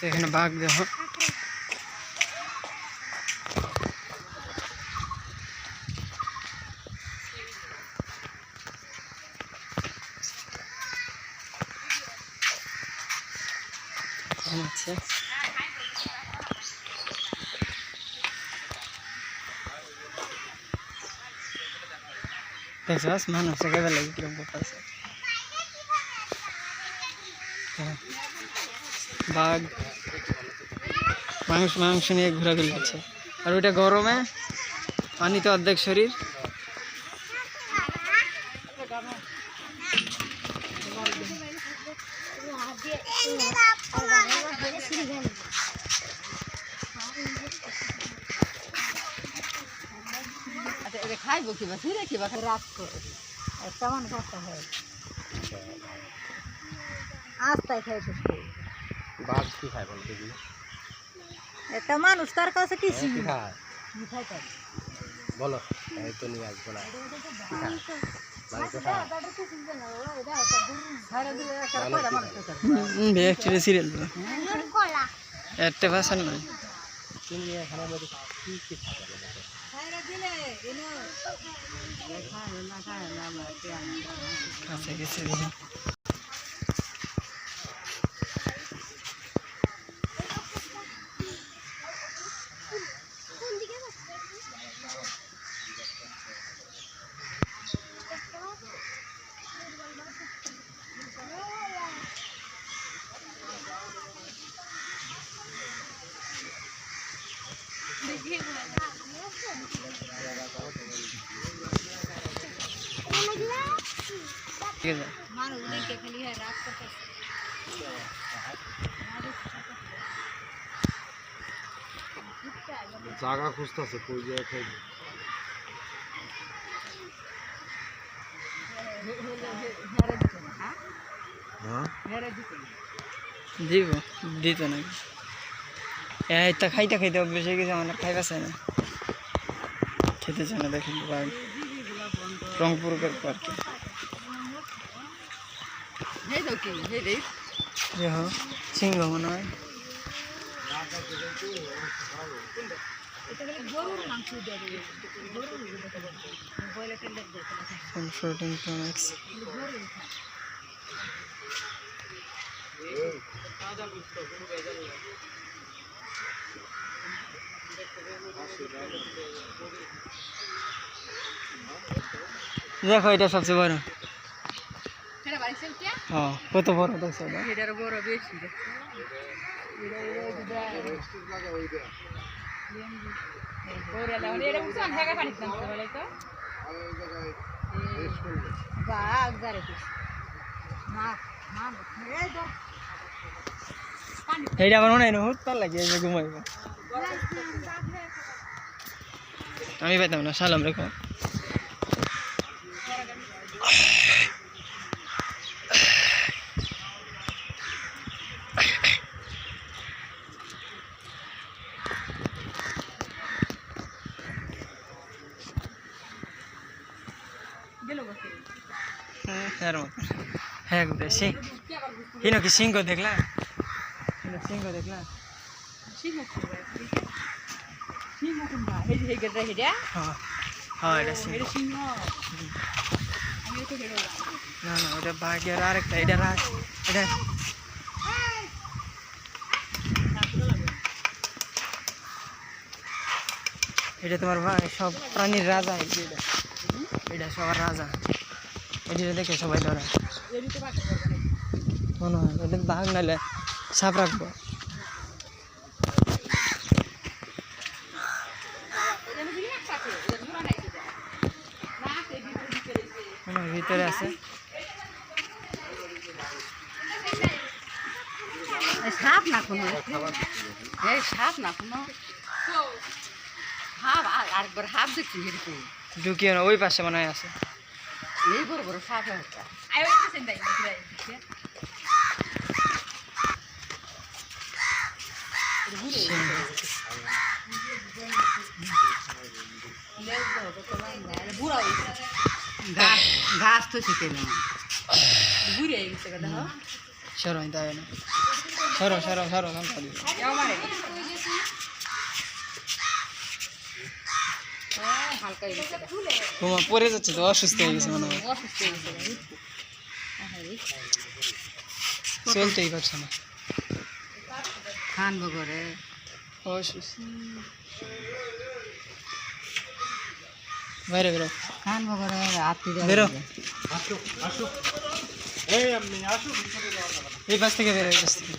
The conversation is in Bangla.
তো এখানে বাঘ দেখো আচ্ছা দেখছস মানুষ একেবারে লাগে কিরকম করতেছে বাঘ, মাংস মাংস নিয়ে ঘোরাঘুরি করছে আর ওইটা গরমে পানিতে অর্ধেক শরীর। আচ্ছা খাইবো কিবা ফিরে কিবা রাত করে একটা মানুষ একটা হয়। আস্তায় খাইতে বাঘ কি খায় বলো দেখি একটা মানুষ তার কাছে কি ছিল কি খায় মিঠাই খাই বলো এই তো নিয়ে আসব না কি খায় মাংস খায় অ্যাকচুয়ালি সিরিয়াল একটা ভাষা নয় তুমি এখানে মধ্যে কি কি খাবে বলো তো? কাছে গেছে দেখি ঠিক আছে জায়গা খুঁজতেছে কই জায়গা খাইবে হ্যাঁ দিব দিত নাকি এই তো খাইতে খাইতে অভ্যেস হয়ে গেছে আমার খাইবা চাই না খেতে চায় না দেখেন বাঘ রংপুরের পার্কে হোক সিংহ মনে হয় দেখো এটা সবচেয়ে বড় এটা বাড়ি সেলতে হ্যাঁ কত বড় দেখছ এটার বড় বেশি। এইটা আমার মনে হয় লাগে ঘুমাইব আমি পাইতাম না সালাম রেখো হ্যাঁ হ্যাঁ সিং হিনো কি সিংহ দেখলা সিংহ দেখলা গেটা না না ওটা এটা রাজ এটা এটা তোমার সব প্রাণীর রাজা এটা সবার রাজা। এটা দেখে সবাই ধরে। মনে হয় এটা বাঘ নাইলে সাপ রাখব। ভিতরে আছে। সাপ না কোনো? সাপ না কোনো? হাফ আরেকবার হাফ দেখছি ঢুকিয়ে না ওই পাশে মনে হয় আছে। এই বড় বড় সাপ একটা। ঘাস তো শিখে না বুড়ে গেছে কথা সরই তাই না সরো সরো সরো হালকা হয়ে গেছে তোমার পরে যাচ্ছে তো অসুস্থ হয়ে গেছে মনে হয়। অসুস্থ হয়ে গেছে চলতেই পারছে না। খানবো করে অসুস্থ। বাইরে বেরো। খানবো করে আত্মি বেরো। আসো আসো। এই আমি আসো এই পাশ থেকে বেরো এই পাশ থেকে।